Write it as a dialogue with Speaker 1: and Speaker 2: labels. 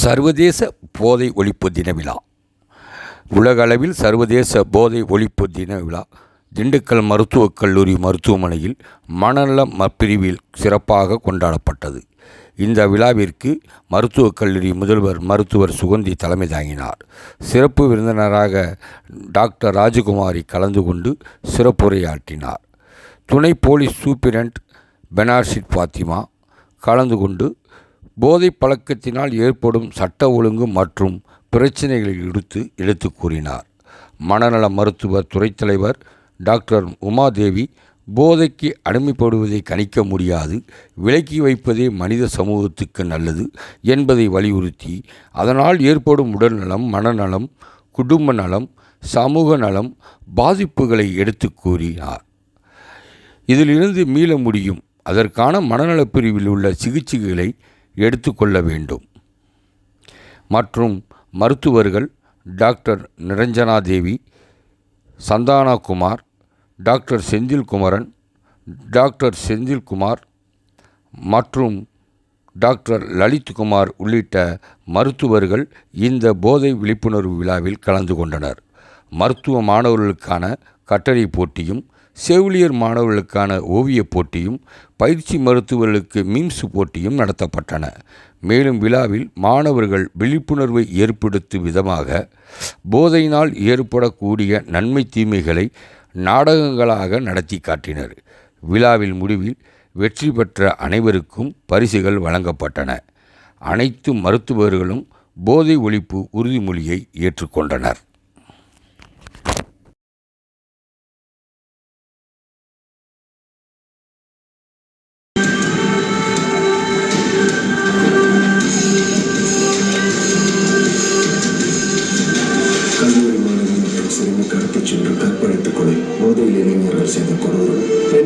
Speaker 1: சர்வதேச போதை ஒழிப்பு தின விழா. உலகளவில் சர்வதேச போதை ஒழிப்பு தின விழா. திண்டுக்கல் மருத்துவக் கல்லூரி மருத்துவமனையில் மனநல ம- பிரிவில் சிறப்பாக கொண்டாடப்பட்டது. இந்த விழாவிற்கு மருத்துவக் கல்லூரி முதல்வர் மருத்துவர் சுகந்தி தலைமை தாங்கினார். சிறப்பு விருந்தினராக டாக்டர் ராஜகுமாரி கலந்து கொண்டு சிறப்புரையாற்றினார். துணை போலீஸ் சூப்பிரண்ட் பெனார்ஷிட் ஃபாத்திமா கலந்து கொண்டு போதை பழக்கத்தினால் ஏற்படும் சட்ட ஒழுங்கு மற்றும் பிரச்சனைகளை எடுத்து எடுத்து கூறினார். மனநல மருத்துவ துறைத் தலைவர் டாக்டர் உமாதேவி போதைக்கு அடிமைப்படுவதை கணிக்க முடியாது விலக்கி வைப்பதே மனித சமூகத்துக்கு நல்லது என்பதை வலியுறுத்தி அதனால் ஏற்படும் உடல்நலம் மனநலம் குடும்ப நலம் சமூக நலம் பாதிப்புகளை எடுத்துக் கூறினார். இதிலிருந்து மீள முடியும். அதற்கான மனநலப் பிரிவில் உள்ள சிகிச்சைகளை எடுத்துக்கொள்ள வேண்டும். மற்றும் மருத்துவர்கள் doctor Niranjana Devi Kumar doctor Senthil Kumaran doctor Senthilkumar மற்றும் டாக்டர் லலித்குமார் உள்ளிட்ட மருத்துவர்கள் இந்த போதை விழிப்புணர்வு விழாவில் கலந்து கொண்டனர். மருத்துவ மாணவர்களுக்கான கட்டளை போட்டியும் செவிலியர் மாணவர்களுக்கான ஓவியப் போட்டியும் பயிற்சி மருத்துவர்களுக்கு மீம்ஸ் போட்டியும் நடத்தப்பட்டன. மேலும் விழாவில் மாணவர்கள் விழிப்புணர்வை ஏற்படுத்தும் விதமாக போதையினால் ஏற்படக்கூடிய நன்மை தீமைகளை நாடகங்களாக நடத்தி காட்டினர். விழாவில் முடிவில் வெற்றி பெற்ற அனைவருக்கும் பரிசுகள் வழங்கப்பட்டன. அனைத்து மருத்துவர்களும் போதை ஒழிப்பு உறுதிமொழியை ஏற்றுக்கொண்டனர்.
Speaker 2: கடத்திச் சென்று கற்பழித்துக் கொலை போதையில் இளைஞர்கள் செய்த கொடூரம்.